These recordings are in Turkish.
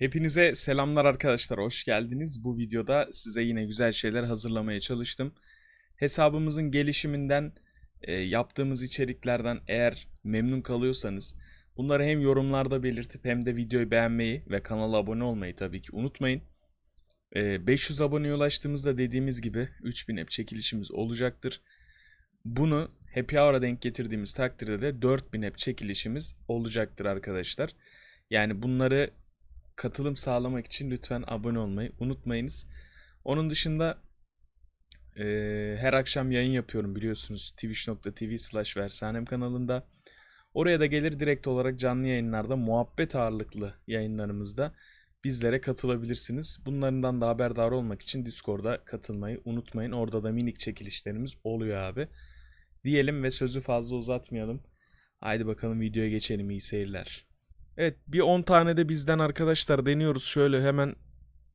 Hepinize selamlar arkadaşlar, hoş geldiniz. Bu videoda size yine güzel şeyler hazırlamaya çalıştım. Hesabımızın gelişiminden, e, yaptığımız içeriklerden eğer memnun kalıyorsanız bunları hem yorumlarda belirtip hem de videoyu beğenmeyi ve kanala abone olmayı tabii ki unutmayın. E, 500 aboneye ulaştığımızda dediğimiz gibi 3000 app çekilişimiz olacaktır. Bunu Happy Hour'a denk getirdiğimiz takdirde de 4000 app çekilişimiz olacaktır arkadaşlar. Yani bunları katılım sağlamak için lütfen abone olmayı unutmayınız. Onun dışında eee, her akşam yayın yapıyorum biliyorsunuz twitch.tv slash versanem kanalında. Oraya da gelir direkt olarak canlı yayınlarda muhabbet ağırlıklı yayınlarımızda bizlere katılabilirsiniz. Bunlardan da haberdar olmak için Discord'a katılmayı unutmayın. Orada da minik çekilişlerimiz oluyor abi. Diyelim ve sözü fazla uzatmayalım. Haydi bakalım videoya geçelim iyi seyirler. Evet bir 10 tane de bizden arkadaşlar deniyoruz. Şöyle hemen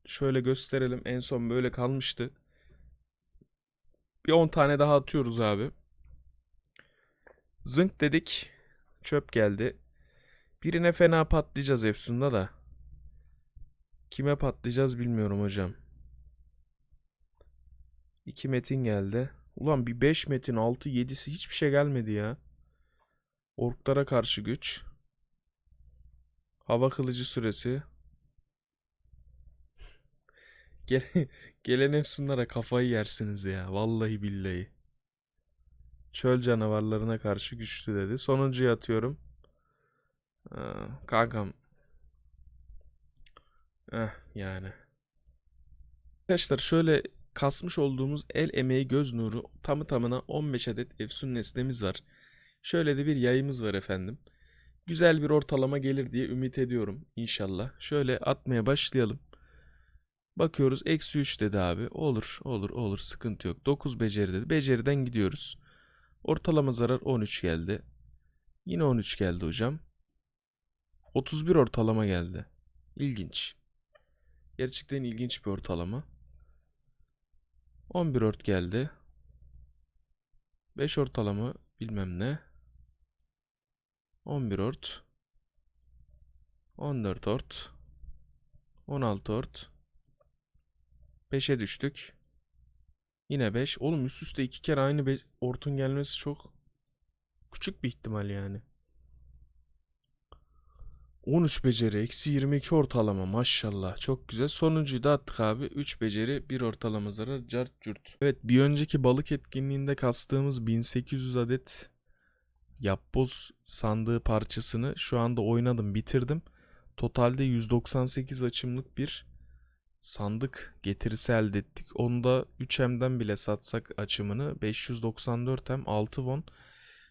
şöyle gösterelim. En son böyle kalmıştı. Bir 10 tane daha atıyoruz abi. Zınk dedik. Çöp geldi. Birine fena patlayacağız Efsun'da da. Kime patlayacağız bilmiyorum hocam. 2 metin geldi. Ulan bir 5 metin 6 7'si hiçbir şey gelmedi ya. Orklara karşı güç. Hava kılıcı süresi. Gele- Gelen efsunlara kafayı yersiniz ya. Vallahi billahi. Çöl canavarlarına karşı güçlü dedi. Sonuncuyu atıyorum. Kankam. Eh yani. Arkadaşlar şöyle kasmış olduğumuz el emeği göz nuru tamı tamına 15 adet efsun nesnemiz var. Şöyle de bir yayımız var efendim güzel bir ortalama gelir diye ümit ediyorum inşallah. Şöyle atmaya başlayalım. Bakıyoruz eksi 3 dedi abi. Olur olur olur sıkıntı yok. 9 beceri dedi. Beceriden gidiyoruz. Ortalama zarar 13 geldi. Yine 13 geldi hocam. 31 ortalama geldi. İlginç. Gerçekten ilginç bir ortalama. 11 ort geldi. 5 ortalama bilmem ne. 11 ort. 14 ort. 16 ort. 5'e düştük. Yine 5. Oğlum üst üste iki kere aynı ortun gelmesi çok küçük bir ihtimal yani. 13 beceri, eksi 22 ortalama maşallah çok güzel. Sonuncuyu da attık abi. 3 beceri, 1 ortalama zarar, cart cürt. Evet bir önceki balık etkinliğinde kastığımız 1800 adet yapboz sandığı parçasını şu anda oynadım bitirdim. Totalde 198 açımlık bir sandık getirisi elde ettik. Onu da 3M'den bile satsak açımını 594 M 6 won.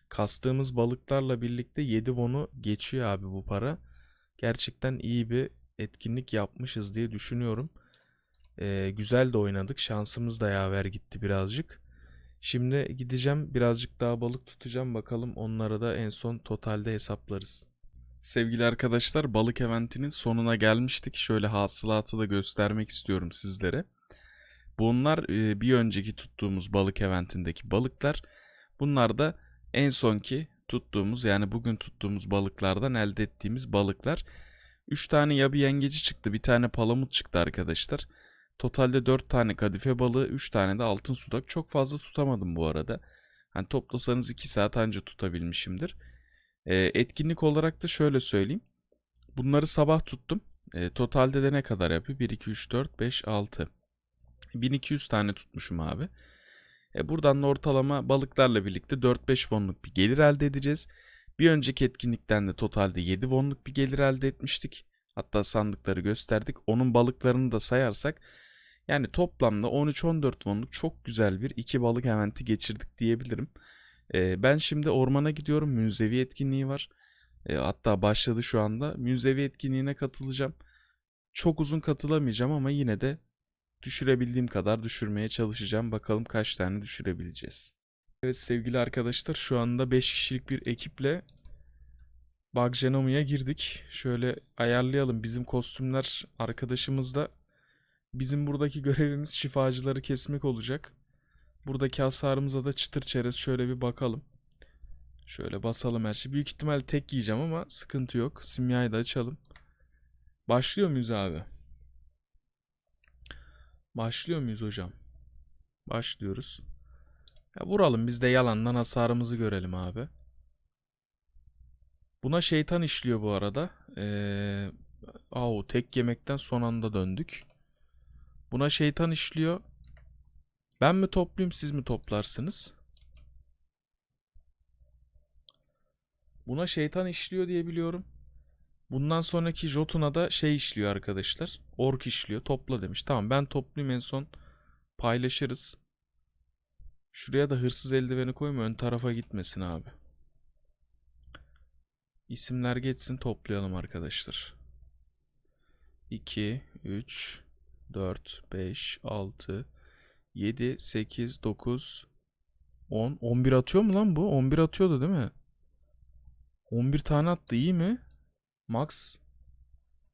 Kastığımız balıklarla birlikte 7 won'u geçiyor abi bu para. Gerçekten iyi bir etkinlik yapmışız diye düşünüyorum. Ee, güzel de oynadık. Şansımız da yaver gitti birazcık. Şimdi gideceğim birazcık daha balık tutacağım bakalım onlara da en son totalde hesaplarız. Sevgili arkadaşlar balık eventinin sonuna gelmiştik. Şöyle hasılatı da göstermek istiyorum sizlere. Bunlar e, bir önceki tuttuğumuz balık eventindeki balıklar. Bunlar da en sonki tuttuğumuz yani bugün tuttuğumuz balıklardan elde ettiğimiz balıklar. 3 tane yabi yengeci çıktı. Bir tane palamut çıktı arkadaşlar. Totalde 4 tane kadife balığı, 3 tane de altın sudak. Çok fazla tutamadım bu arada. Hani toplasanız 2 saat anca tutabilmişimdir. E, etkinlik olarak da şöyle söyleyeyim. Bunları sabah tuttum. E, totalde de ne kadar yapıyor? 1, 2, 3, 4, 5, 6. 1200 tane tutmuşum abi. E, buradan da ortalama balıklarla birlikte 4-5 wonluk bir gelir elde edeceğiz. Bir önceki etkinlikten de totalde 7 wonluk bir gelir elde etmiştik. Hatta sandıkları gösterdik. Onun balıklarını da sayarsak yani toplamda 13-14 wonluk çok güzel bir iki balık eventi geçirdik diyebilirim. Ee, ben şimdi ormana gidiyorum. Münzevi etkinliği var. Ee, hatta başladı şu anda. Münzevi etkinliğine katılacağım. Çok uzun katılamayacağım ama yine de düşürebildiğim kadar düşürmeye çalışacağım. Bakalım kaç tane düşürebileceğiz. Evet sevgili arkadaşlar şu anda 5 kişilik bir ekiple Bug Genomia'ya girdik. Şöyle ayarlayalım. Bizim kostümler arkadaşımızda. Bizim buradaki görevimiz şifacıları kesmek olacak. Buradaki hasarımıza da çıtır çerez şöyle bir bakalım. Şöyle basalım her şey. Büyük ihtimal tek yiyeceğim ama sıkıntı yok. Simyayı da açalım. Başlıyor muyuz abi? Başlıyor muyuz hocam? Başlıyoruz. Ya vuralım biz de yalandan hasarımızı görelim abi. Buna şeytan işliyor bu arada. Ee, au, tek yemekten son anda döndük. Buna şeytan işliyor. Ben mi toplayayım siz mi toplarsınız? Buna şeytan işliyor diye biliyorum. Bundan sonraki Jotun'a da şey işliyor arkadaşlar. Ork işliyor. Topla demiş. Tamam ben toplayayım en son paylaşırız. Şuraya da hırsız eldiveni koyma ön tarafa gitmesin abi. İsimler geçsin toplayalım arkadaşlar. 2, 3, 4, 5, 6, 7, 8, 9, 10. 11 atıyor mu lan bu? 11 atıyordu değil mi? 11 tane attı iyi mi? Max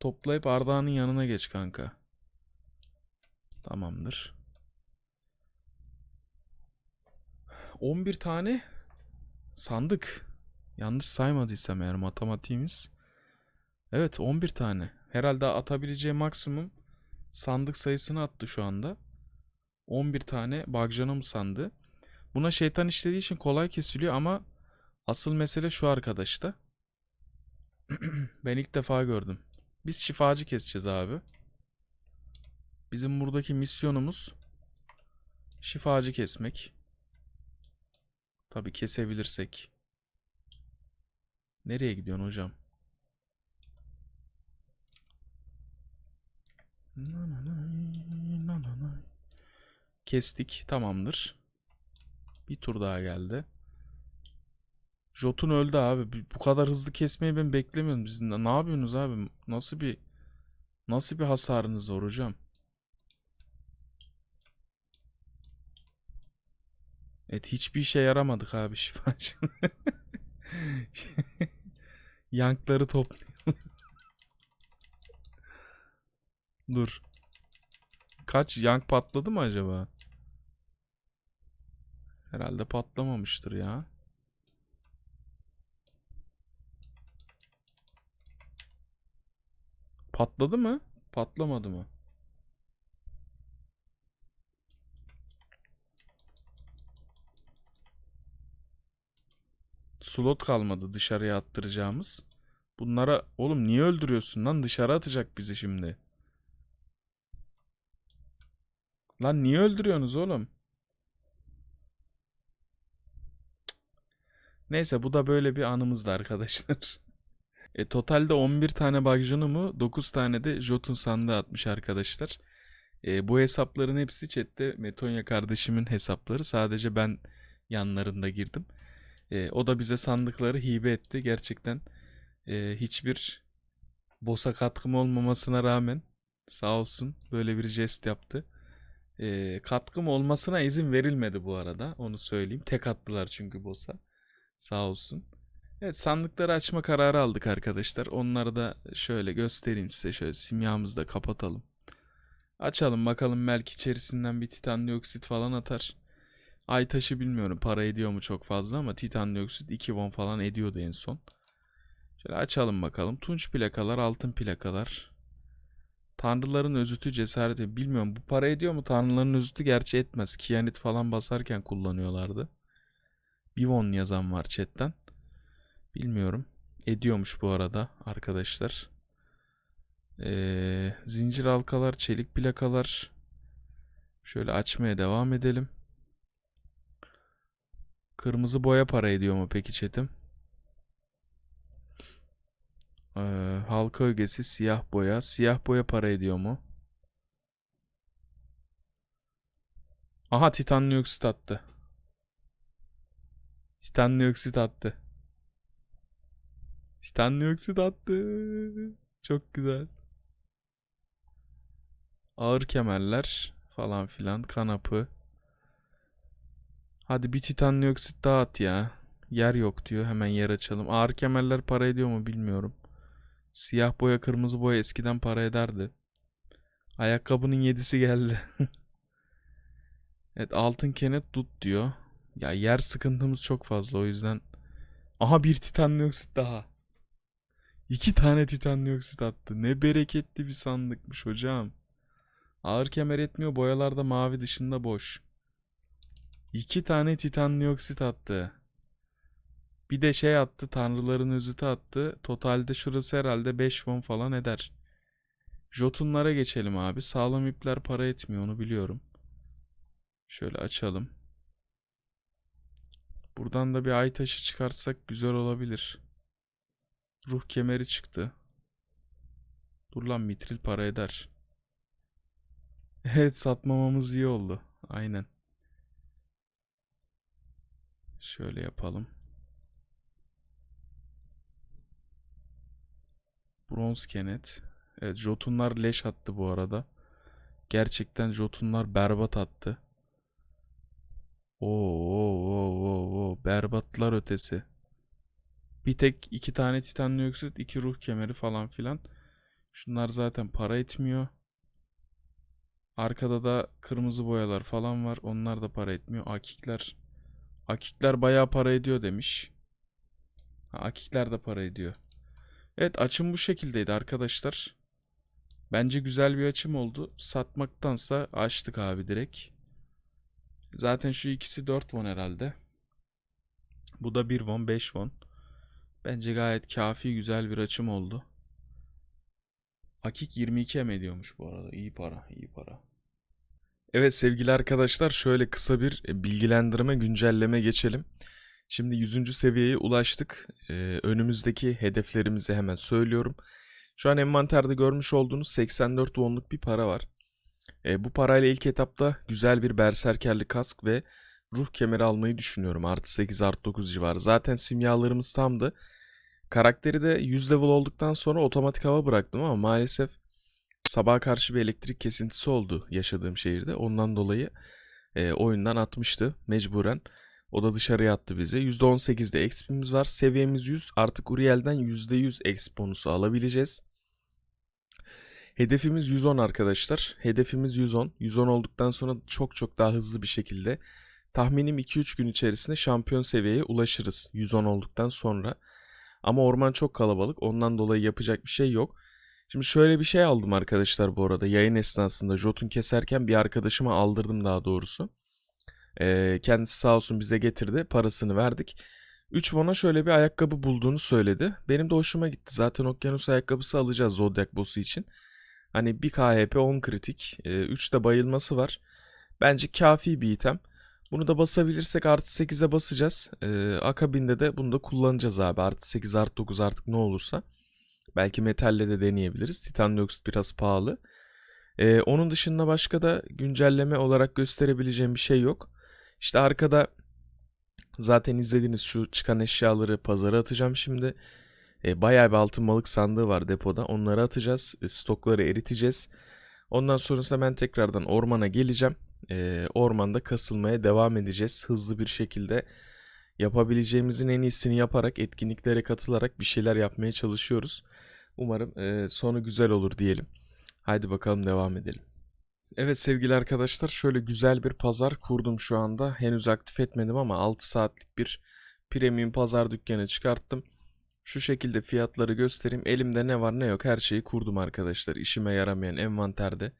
toplayıp Arda'nın yanına geç kanka. Tamamdır. 11 tane sandık. Yanlış saymadıysam eğer matematiğimiz. Evet 11 tane. Herhalde atabileceği maksimum sandık sayısını attı şu anda. 11 tane Bagjanım sandı. Buna şeytan işlediği için kolay kesiliyor ama asıl mesele şu arkadaşta. ben ilk defa gördüm. Biz şifacı keseceğiz abi. Bizim buradaki misyonumuz şifacı kesmek. Tabi kesebilirsek. Nereye gidiyorsun hocam? Kestik. Tamamdır. Bir tur daha geldi. Jotun öldü abi. Bu kadar hızlı kesmeyi ben beklemiyordum. Siz ne yapıyorsunuz abi? Nasıl bir nasıl bir hasarınız var hocam? Evet hiçbir işe yaramadık abi şifacı. Yankları toplayalım. Dur. Kaç yank patladı mı acaba? Herhalde patlamamıştır ya. Patladı mı? Patlamadı mı? Slot kalmadı dışarıya attıracağımız. Bunlara oğlum niye öldürüyorsun lan? Dışarı atacak bizi şimdi. Lan niye öldürüyorsunuz oğlum? Neyse bu da böyle bir anımızdı arkadaşlar. E, totalde 11 tane Bagjanım'ı 9 tane de Jotun sandığı atmış arkadaşlar. E, bu hesapların hepsi chatte Metonya kardeşimin hesapları. Sadece ben yanlarında girdim. E, o da bize sandıkları hibe etti. Gerçekten e, hiçbir boss'a katkım olmamasına rağmen sağ olsun böyle bir jest yaptı. E, katkım olmasına izin verilmedi bu arada. Onu söyleyeyim. Tek attılar çünkü boss'a. Sağ olsun. Evet sandıkları açma kararı aldık arkadaşlar. Onları da şöyle göstereyim size. Şöyle simyamızı da kapatalım. Açalım bakalım belki içerisinden bir titan dioksit falan atar. Ay taşı bilmiyorum para ediyor mu çok fazla ama titan dioksit 2 won falan ediyordu en son. Şöyle açalım bakalım. Tunç plakalar, altın plakalar. Tanrıların özütü cesareti. Bilmiyorum bu para ediyor mu? Tanrıların özütü gerçi etmez. Kiyanit falan basarken kullanıyorlardı. Bir won yazan var chatten. Bilmiyorum. Ediyormuş bu arada arkadaşlar. Ee, zincir halkalar, çelik plakalar. Şöyle açmaya devam edelim. Kırmızı boya para ediyor mu peki chatim? Ee, halka ögesi, siyah boya. Siyah boya para ediyor mu? Aha titan dioksit attı. Titan dioksit attı. Titan dioksit attı. Çok güzel. Ağır kemerler falan filan. Kanapı. Hadi bir titan dioksit daha at ya. Yer yok diyor. Hemen yer açalım. Ağır kemerler para ediyor mu bilmiyorum. Siyah boya kırmızı boya eskiden para ederdi. Ayakkabının yedisi geldi. evet altın kenet tut diyor. Ya yer sıkıntımız çok fazla o yüzden. Aha bir titan dioksit daha. İki tane titandioksit attı. Ne bereketli bir sandıkmış hocam. Ağır kemer etmiyor. Boyalarda mavi dışında boş. İki tane titandioksit attı. Bir de şey attı. Tanrıların özütü attı. Totalde şurası herhalde 5 won falan eder. Jotunlara geçelim abi. Sağlam ipler para etmiyor onu biliyorum. Şöyle açalım. Buradan da bir ay taşı çıkartsak güzel olabilir. Ruh kemeri çıktı. Dur lan mitril para eder. Evet satmamamız iyi oldu. Aynen. Şöyle yapalım. Bronz kenet. Evet Jotunlar leş attı bu arada. Gerçekten Jotunlar berbat attı. Oo, oo, oo, oo. Berbatlar ötesi. Bir tek iki tane titandioksit, iki ruh kemeri falan filan. Şunlar zaten para etmiyor. Arkada da kırmızı boyalar falan var. Onlar da para etmiyor. Akikler. Akikler bayağı para ediyor demiş. Ha, akikler de para ediyor. Evet açım bu şekildeydi arkadaşlar. Bence güzel bir açım oldu. Satmaktansa açtık abi direkt. Zaten şu ikisi 4 won herhalde. Bu da 1 won 5 won. Bence gayet kafi güzel bir açım oldu. Akik 22 em ediyormuş bu arada. İyi para, iyi para. Evet sevgili arkadaşlar şöyle kısa bir e, bilgilendirme, güncelleme geçelim. Şimdi 100. seviyeye ulaştık. Ee, önümüzdeki hedeflerimizi hemen söylüyorum. Şu an envanterde görmüş olduğunuz 84 wonluk bir para var. Ee, bu parayla ilk etapta güzel bir berserkerli kask ve ruh kemeri almayı düşünüyorum. Artı 8 artı 9 civarı. Zaten simyalarımız tamdı. Karakteri de 100 level olduktan sonra otomatik hava bıraktım ama maalesef sabaha karşı bir elektrik kesintisi oldu yaşadığım şehirde. Ondan dolayı e, oyundan atmıştı mecburen. O da dışarıya attı bizi. %18'de exp'imiz var. Seviyemiz 100. Artık Uriel'den %100 exp bonusu alabileceğiz. Hedefimiz 110 arkadaşlar. Hedefimiz 110. 110 olduktan sonra çok çok daha hızlı bir şekilde tahminim 2-3 gün içerisinde şampiyon seviyeye ulaşırız 110 olduktan sonra. Ama orman çok kalabalık. Ondan dolayı yapacak bir şey yok. Şimdi şöyle bir şey aldım arkadaşlar bu arada. Yayın esnasında Jotun keserken bir arkadaşıma aldırdım daha doğrusu. Ee, kendisi sağ olsun bize getirdi. Parasını verdik. 3 won'a şöyle bir ayakkabı bulduğunu söyledi. Benim de hoşuma gitti. Zaten okyanus ayakkabısı alacağız Zodiac boss'u için. Hani 1 KHP 10 kritik. 3 de bayılması var. Bence kafi bir item. Bunu da basabilirsek artı 8'e basacağız. Ee, akabinde de bunu da kullanacağız abi. Artı 8 artı 9 artık ne olursa. Belki metalle de deneyebiliriz. Titandioksit biraz pahalı. Ee, onun dışında başka da güncelleme olarak gösterebileceğim bir şey yok. İşte arkada zaten izlediğiniz şu çıkan eşyaları pazara atacağım şimdi. Ee, bayağı bir altın balık sandığı var depoda. Onları atacağız. E, stokları eriteceğiz. Ondan sonrasında ben tekrardan ormana geleceğim. Ee, ormanda kasılmaya devam edeceğiz. Hızlı bir şekilde yapabileceğimizin en iyisini yaparak etkinliklere katılarak bir şeyler yapmaya çalışıyoruz. Umarım e, sonu güzel olur diyelim. Haydi bakalım devam edelim. Evet sevgili arkadaşlar şöyle güzel bir pazar kurdum şu anda. Henüz aktif etmedim ama 6 saatlik bir premium pazar dükkanı çıkarttım. Şu şekilde fiyatları göstereyim. Elimde ne var ne yok her şeyi kurdum arkadaşlar. İşime yaramayan envanterde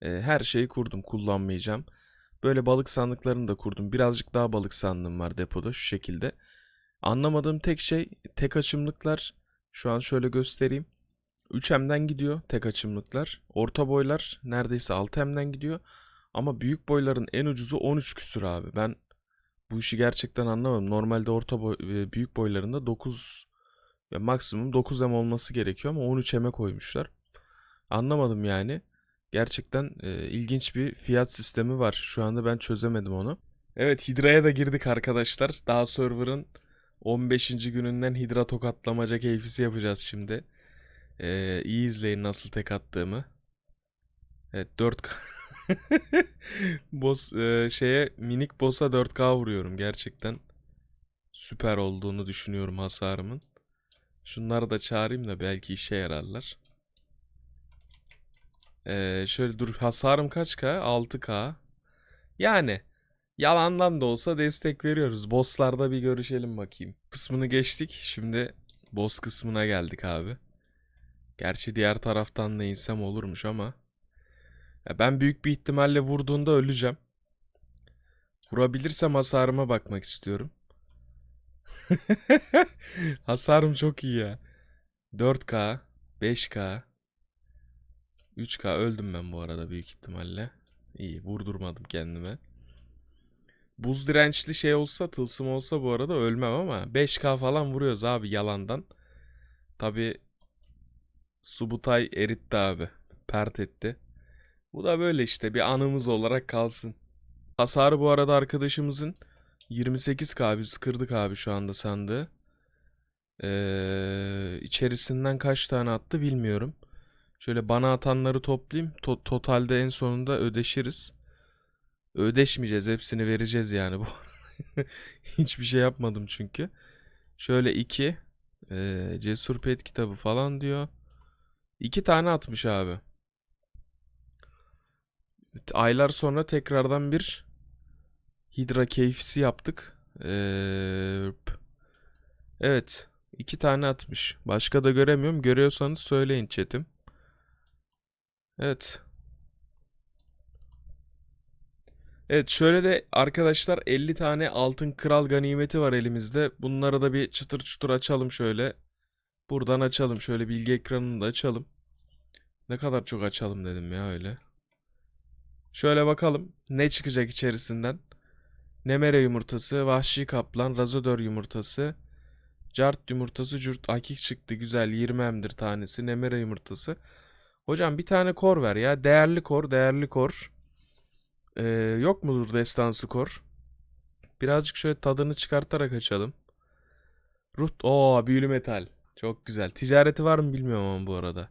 her şeyi kurdum kullanmayacağım. Böyle balık sandıklarını da kurdum. Birazcık daha balık sandığım var depoda şu şekilde. Anlamadığım tek şey tek açımlıklar. Şu an şöyle göstereyim. 3M'den gidiyor tek açımlıklar. Orta boylar neredeyse 6M'den gidiyor. Ama büyük boyların en ucuzu 13 küsür abi. Ben bu işi gerçekten anlamadım. Normalde orta boy, e, büyük boylarında 9 ve maksimum 9M olması gerekiyor ama 13M'e koymuşlar. Anlamadım yani. Gerçekten e, ilginç bir fiyat sistemi var. Şu anda ben çözemedim onu. Evet Hidra'ya da girdik arkadaşlar. Daha server'ın 15. gününden Hidra tokatlamaca keyfisi yapacağız şimdi. Ee, iyi izleyin nasıl tek attığımı. Evet 4K. Boss e, şeye minik boss'a 4K vuruyorum gerçekten. Süper olduğunu düşünüyorum hasarımın. Şunları da çağırayım da belki işe yararlar. Ee, şöyle dur hasarım kaç K? 6K. Yani yalandan da olsa destek veriyoruz. Bosslarda bir görüşelim bakayım. Kısmını geçtik. Şimdi Boss kısmına geldik abi. Gerçi diğer taraftan da insem olurmuş ama. Ya ben büyük bir ihtimalle vurduğunda öleceğim. Vurabilirsem hasarıma bakmak istiyorum. Hasarım çok iyi ya. 4K, 5K, 3K öldüm ben bu arada büyük ihtimalle. İyi vurdurmadım kendime. Buz dirençli şey olsa tılsım olsa bu arada ölmem ama 5K falan vuruyoruz abi yalandan. Tabi Subutay eritti abi. Pert etti. Bu da böyle işte bir anımız olarak kalsın. Hasarı bu arada arkadaşımızın 28k biz kırdık abi şu anda sandığı. Ee, içerisinden kaç tane attı bilmiyorum. Şöyle bana atanları toplayayım. To- totalde en sonunda ödeşiriz. Ödeşmeyeceğiz. Hepsini vereceğiz yani bu. Hiçbir şey yapmadım çünkü. Şöyle iki. ee, Cesur Pet kitabı falan diyor. İki tane atmış abi. Aylar sonra tekrardan bir Hidra keyfisi yaptık. Ee, evet. iki tane atmış. Başka da göremiyorum. Görüyorsanız söyleyin chatim. Evet. Evet şöyle de arkadaşlar 50 tane altın kral ganimeti var elimizde. Bunları da bir çıtır çıtır açalım şöyle. Buradan açalım. Şöyle bilgi ekranını da açalım. Ne kadar çok açalım dedim ya öyle. Şöyle bakalım ne çıkacak içerisinden. Nemere yumurtası, vahşi kaplan, razodor yumurtası, cart yumurtası, cürt akik çıktı güzel 20 emdir tanesi, nemere yumurtası. Hocam bir tane kor ver ya. Değerli kor, değerli kor. Ee, yok mudur destansı kor? Birazcık şöyle tadını çıkartarak açalım. Ruh, o büyülü metal. Çok güzel. Ticareti var mı bilmiyorum ama bu arada.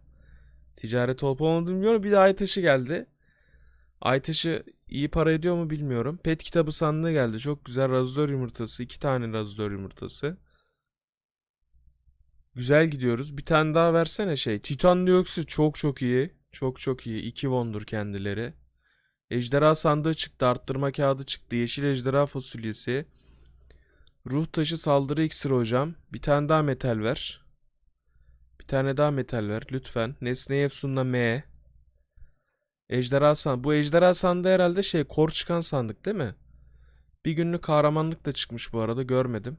Ticareti olup olmadığını bilmiyorum. Bir de ay taşı geldi. Ay taşı iyi para ediyor mu bilmiyorum. Pet kitabı sandığı geldi. Çok güzel razor yumurtası. iki tane razor yumurtası. Güzel gidiyoruz. Bir tane daha versene şey. Titan dioksit çok çok iyi. Çok çok iyi. İki wondur kendileri. Ejderha sandığı çıktı. Arttırma kağıdı çıktı. Yeşil ejderha fasulyesi. Ruh taşı saldırı iksiri hocam. Bir tane daha metal ver. Bir tane daha metal ver lütfen. Nesne efsunla M. Ejderha sandığı. Bu ejderha sandığı herhalde şey kor çıkan sandık değil mi? Bir günlük kahramanlık da çıkmış bu arada görmedim.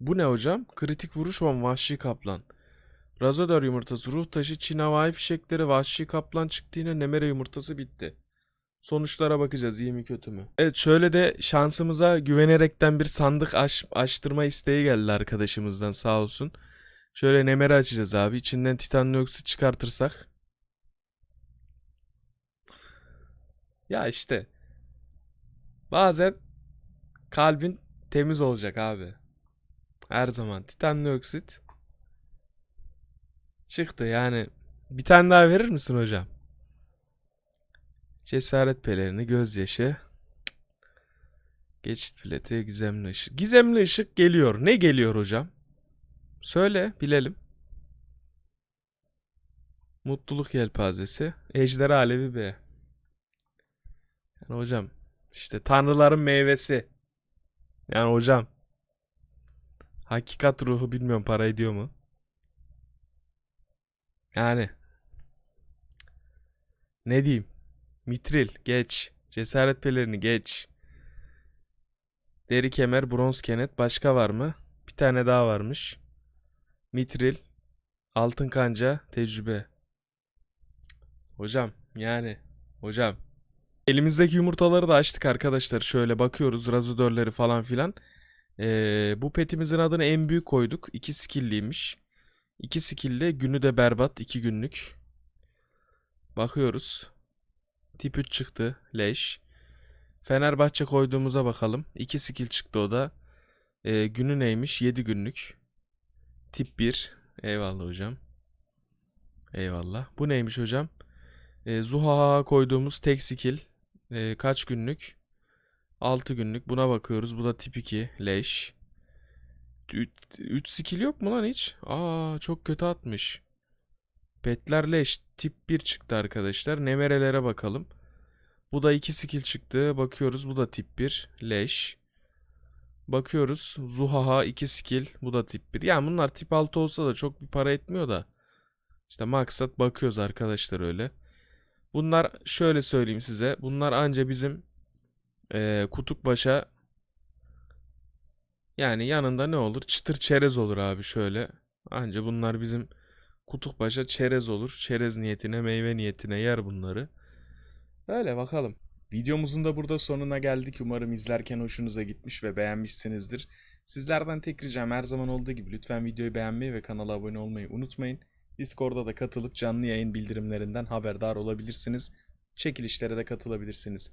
Bu ne hocam? Kritik vuruş 10 vahşi kaplan. Razodor yumurtası, ruh taşı, Çin havai fişekleri, vahşi kaplan çıktı yine nemere yumurtası bitti. Sonuçlara bakacağız iyi mi kötü mü? Evet şöyle de şansımıza güvenerekten bir sandık aç, açtırma isteği geldi arkadaşımızdan sağ olsun. Şöyle nemere açacağız abi. İçinden titan dioksit çıkartırsak. Ya işte. Bazen kalbin temiz olacak abi. Her zaman titan dioksit çıktı yani. Bir tane daha verir misin hocam? Cesaret pelerini, gözyaşı. Geçit bileti, gizemli ışık. Gizemli ışık geliyor. Ne geliyor hocam? Söyle, bilelim. Mutluluk yelpazesi. Ejderha Alevi B. Yani hocam işte tanrıların meyvesi. Yani hocam. Hakikat ruhu bilmiyorum para ediyor mu? Yani. Ne diyeyim? Mitril geç. Cesaret pelerini geç. Deri kemer, bronz kenet. Başka var mı? Bir tane daha varmış. Mitril. Altın kanca, tecrübe. Hocam yani. Hocam. Elimizdeki yumurtaları da açtık arkadaşlar. Şöyle bakıyoruz razodörleri falan filan. Ee, bu petimizin adını en büyük koyduk. İki skill'liymiş. İki skill'li günü de berbat. iki günlük. Bakıyoruz. Tip 3 çıktı. Leş. Fenerbahçe koyduğumuza bakalım. 2 skill çıktı o da. Ee, günü neymiş? 7 günlük. Tip 1. Eyvallah hocam. Eyvallah. Bu neymiş hocam? Ee, Zuhaha koyduğumuz tek skill. Ee, kaç günlük? 6 günlük. Buna bakıyoruz. Bu da tip 2. Leş. 3 skill yok mu lan hiç? Aa çok kötü atmış. Petler leş. Tip 1 çıktı arkadaşlar. Nemerelere bakalım. Bu da 2 skill çıktı. Bakıyoruz. Bu da tip 1. Leş. Bakıyoruz. Zuhaha 2 skill. Bu da tip 1. Yani bunlar tip 6 olsa da çok bir para etmiyor da. İşte maksat bakıyoruz arkadaşlar öyle. Bunlar şöyle söyleyeyim size. Bunlar anca bizim eee Kutukbaş'a yani yanında ne olur? Çıtır çerez olur abi şöyle. Anca bunlar bizim Kutukbaş'a çerez olur. Çerez niyetine, meyve niyetine yer bunları. Öyle bakalım. Videomuzun da burada sonuna geldik. Umarım izlerken hoşunuza gitmiş ve beğenmişsinizdir. Sizlerden tek ricam her zaman olduğu gibi lütfen videoyu beğenmeyi ve kanala abone olmayı unutmayın. Discord'da da katılıp canlı yayın bildirimlerinden haberdar olabilirsiniz. Çekilişlere de katılabilirsiniz.